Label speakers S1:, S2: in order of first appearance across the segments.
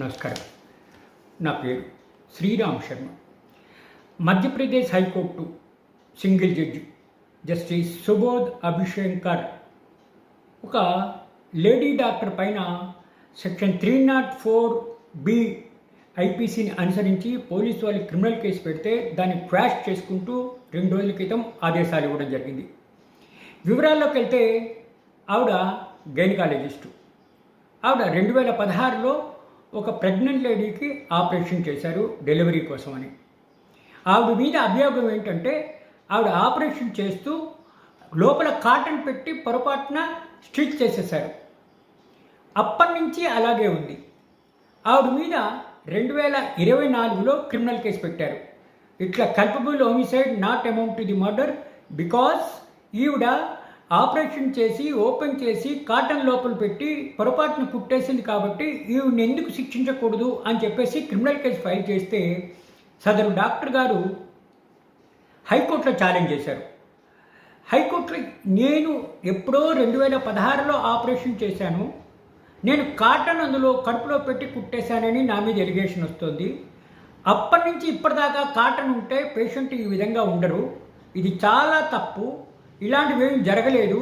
S1: నమస్కారం. నా పేరు Sriram Sharma. Madhya Pradesh high court single judge justice Subodh Abhishankar ఒక లేడీ డాక్టర్ పైన section three not four B ఐపీసీని అనుసరించి పోలీసు వాళ్ళు క్రిమినల్ కేసు పెడితే దాన్ని క్రాష్ చేసుకుంటూ రెండు రోజుల క్రితం ఆదేశాలు ఇవ్వడం జరిగింది. వివరాల్లోకి వెళ్తే ఆవిడ గైనకాలజిస్టు. ఆవిడ రెండు వేల పదహారులో ఒక ప్రెగ్నెంట్ లేడీకి ఆపరేషన్ చేశారు డెలివరీ కోసం అని. ఆవిడ మీద అభియోగం ఏంటంటే ఆవిడ ఆపరేషన్ చేస్తూ లోపల కాటన్ పెట్టి పొరపాటున స్టిచ్ చేసేసారు అప్పటి నుంచి అలాగే ఉంది. ఆవిడ మీద రెండు వేల ఇరవై నాలుగులో క్రిమినల్ కేసు పెట్టారు. ఇట్లా culpable homicide not amount to the murder because ఈవిడ ఆపరేషన్ చేసి ఓపెన్ చేసి కాటన్ లోపల పెట్టి పొరపాటున కుట్టేసింది కాబట్టి ఈవిని ఎందుకు శిక్షించకూడదు అని చెప్పేసి క్రిమినల్ కేసు ఫైల్ చేస్తే సదరు డాక్టర్ గారు హైకోర్టులో ఛాలెంజ్ చేశారు. హైకోర్టులో నేను ఎప్పుడో రెండు వేల పదహారులో ఆపరేషన్ చేశాను. నేను కాటన్ అందులో కడుపులో పెట్టి కుట్టేశానని నా మీద ఎలిగేషన్ వస్తుంది. అప్పటి నుంచి ఇప్పటిదాకా కాటన్ ఉంటే పేషెంట్ ఈ విధంగా ఉండరు. ఇది చాలా తప్పు. ఇలాంటివేమీ జరగలేదు.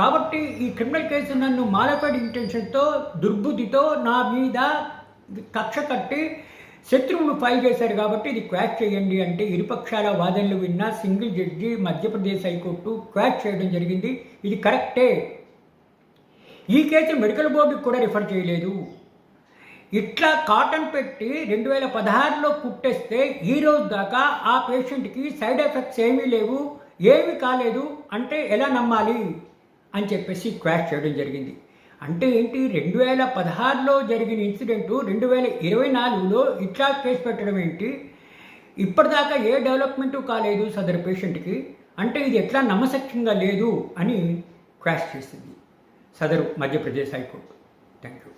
S1: కాబట్టి ఈ క్రిమినల్ కేసు నన్ను మాలఫైడ్ ఇంటెన్షన్తో దుర్బుద్ధితో నా మీద కక్ష కట్టి శత్రువులు ఫైల్ చేశారు కాబట్టి ఇది క్వాష్ చేయండి అంటే ఇరుపక్షాల వాదనలు విన్న single judge Madhya Pradesh high court quash చేయడం జరిగింది. ఇది కరెక్టే. ఈ కేసు మెడికల్ బోర్డుకి కూడా రిఫర్ చేయలేదు. ఇట్లా కాటన్ పెట్టి రెండు వేల పదహారులో కుట్టేస్తే ఈ రోజు దాకా ఆ పేషెంట్కి సైడ్ ఎఫెక్ట్స్ ఏమీ లేవు. ఏమి కాలేదు అంటే ఎలా నమ్మాలి అని చెప్పేసి క్వాష్ చేయడం జరిగింది. అంటే ఏంటి? రెండు వేల పదహారులో జరిగిన ఇన్సిడెంట్ రెండు వేల ఇరవై నాలుగులో ఇట్లా కేసు పెట్టడం ఏంటి? ఇప్పటిదాకా ఏ డెవలప్మెంటు కాలేదు సదరు పేషెంట్కి. అంటే ఇది ఎట్లా నమ్మశక్యంగా లేదు అని క్వాష్ చేసింది సదరు మధ్యప్రదేశ్ హైకోర్టు. Thank you